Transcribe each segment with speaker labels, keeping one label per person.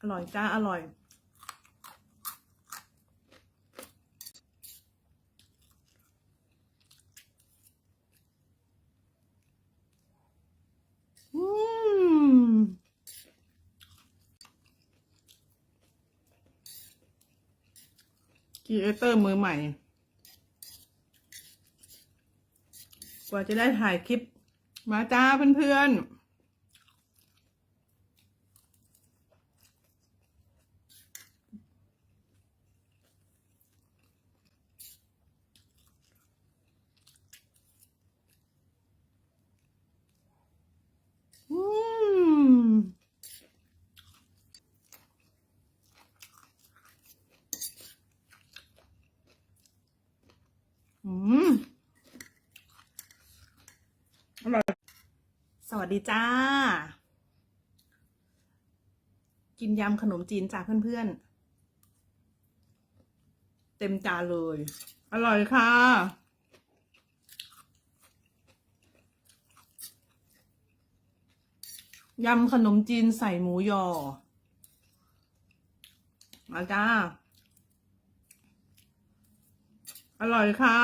Speaker 1: อร่อยจ้า อร่อย อืมครีเอเตอร์มือใหม่ กว่าจะได้ถ่ายคลิป มาจ้าเพื่อนๆ อืม อืมอร่อยสวัสดีจ้า กินยำขนมจีนจ้าเพื่อนๆ เต็มจานเลย อร่อยค่ะยำขนมจีนใส่หมูยอ มาจ้า อร่อยค่ะ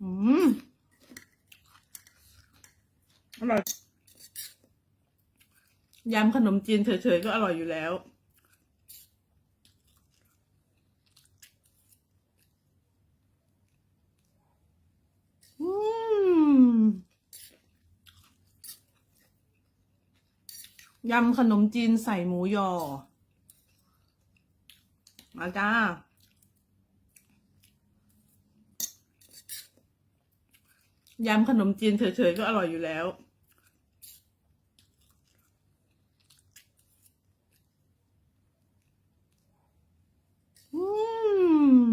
Speaker 1: อืม อร่อย ยำขนมจีนเฉยๆก็อร่อยอยู่แล้ว อืม ยำขนมจีนใส่หมูยอ มาจ้า ยำขนมจีนเฉยๆก็อร่อยอยู่แล้ว อืม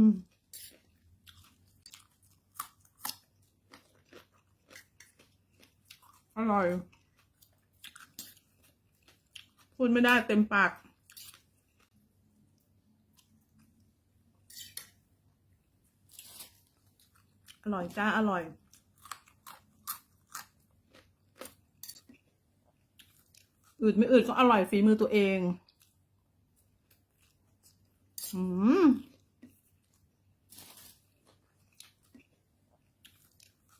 Speaker 1: อร่อย พูดไม่ได้เต็มปาก อร่อยจ้า อร่อย อืดไม่อืดก็อร่อยฝีมือตัวเองอืม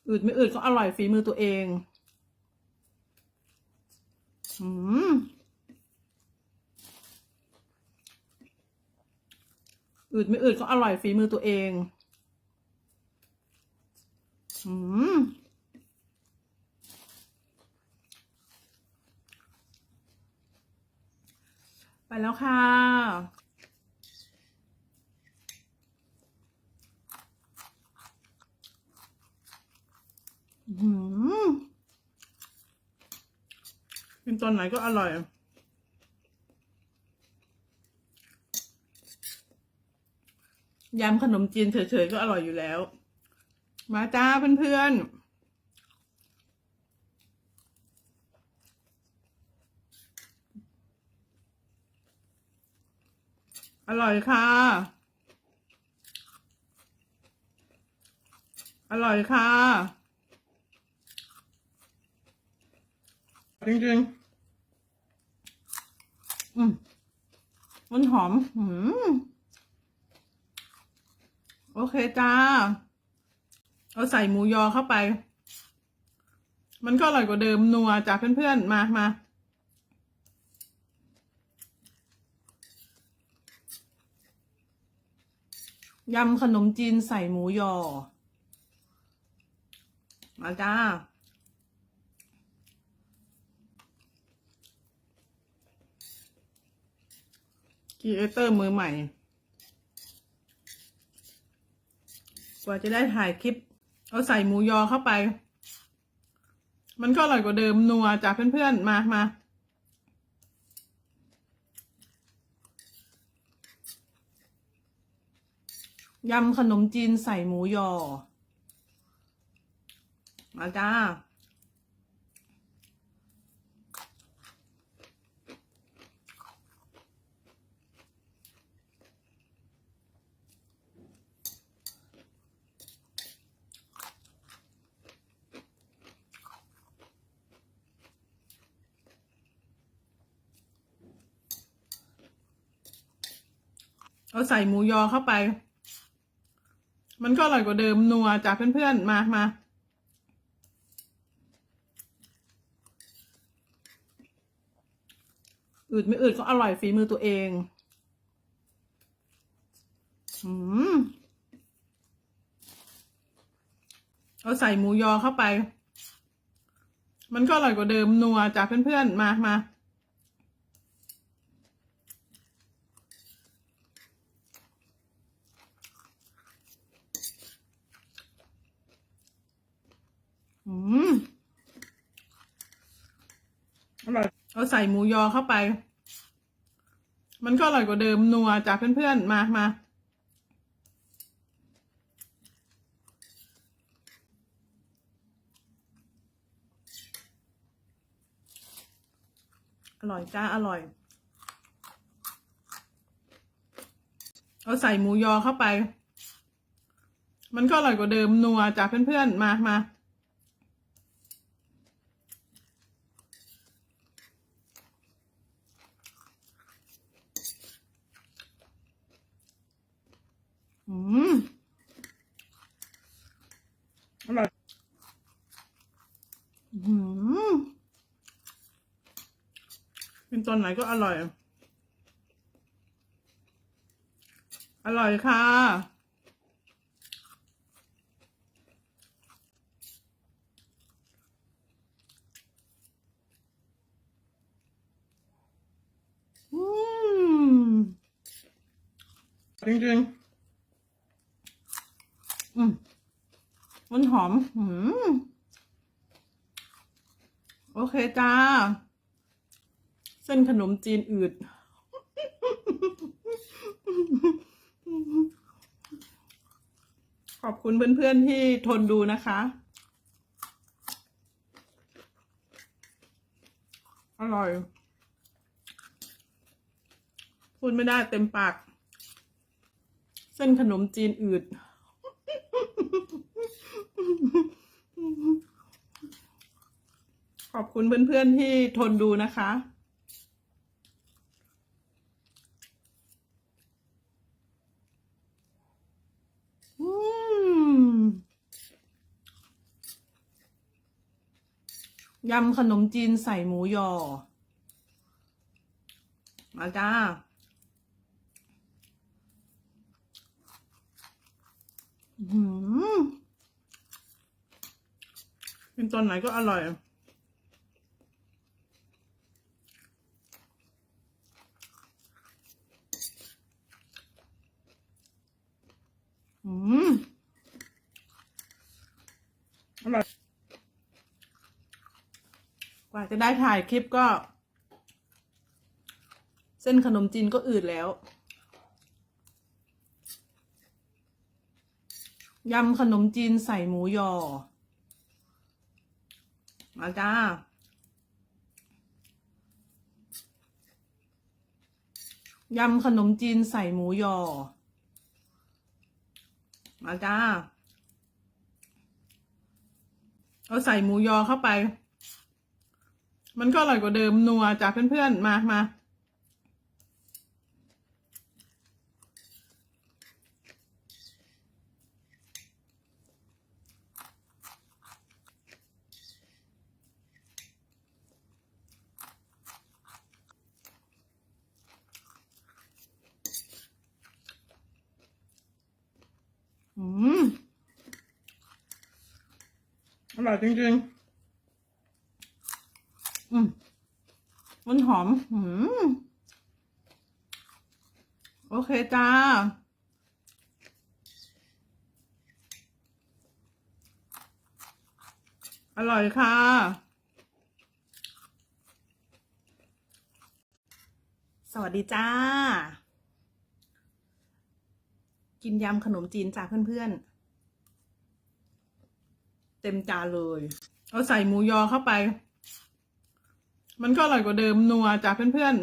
Speaker 1: อืดไม่อืดก็อร่อยฝีมือตัวเอง อืม อืดไม่อืดก็อร่อยฝีมือตัวเองอืมไปแล้วค่ะ อืมกินตอนไหนก็อร่อย ยำขนมจีนเฉยๆก็อร่อยอยู่แล้ว มาจ้าเพื่อนๆอร่อยค่ะ อร่อยค่ะ จริงๆ อืมมันหอม อืม โอเคจ้า เอาใส่หมูยอเข้าไป มันก็อร่อยกว่าเดิมนัวจ้าเพื่อนๆ มามายำขนมจีนใส่หมูยอ มาจ้าครีเอเตอร์มือใหม่ ว่าจะได้ถ่ายคลิป เอาใส่หมูยอเข้าไป มันก็อร่อยกว่าเดิมนัวจากเพื่อนๆ มามา ยำขนมจีนใส่หมูยอ มาจ้า เอาใส่หมูยอเข้าไป มันก็อร่อยกว่าเดิมนัวจากเพื่อนๆ มามาอืดไม่อืดก็อร่อยฝีมือตัวเอง อืมเอาใส่หมูยอเข้าไป มันก็อร่อยกว่าเดิมนัวจากเพื่อนๆ มามา อืม อร่อยเอาใส่หมูยอเข้าไป มันก็อร่อยกว่าเดิมนัวจากเพื่อนๆ มามาอร่อยจ้าอร่อยเอาใส่หมูยอเข้าไป มันก็อร่อยกว่าเดิมนัวจากเพื่อนๆ มามา อืมอร่อยอืมเป็นตอนไหนก็อร่อย อร่อยค่ะ อืม จริงๆ อืม มันหอมอืมโอเคจ้า เส้นขนมจีนอืด ขอบคุณเพื่อนๆที่ทนดูนะคะ อร่อย พูดไม่ได้เต็มปาก เส้นขนมจีนอืด ขอบคุณเพื่อนๆที่ทนดูนะคะอืมยำขนมจีนใส่หมูยอ มาจ้าอืม ป็นตอนไหนก็อร่อย อืม อร่อย กว่าจะได้ถ่ายคลิปก็ เส้นขนมจีนก็อืดแล้วยำขนมจีนใส่หมูยอ มาจ้ายำขนมจีนใส่หมูยอ มาจ้า เอาใส่หมูยอเข้าไป มันก็อร่อยกว่าเดิมนัวจากเพื่อนๆ มามา อืม อร่อยจริงๆ อืมมันหอม อืมโอเคจ้า อร่อยค่ะสวัสดีจ้า กินยำขนมจีนจากเพื่อนๆ เต็มจานเลย เอาใส่หมูยอเข้าไป มันก็อร่อยกว่าเดิมนัวจากเพื่อนๆ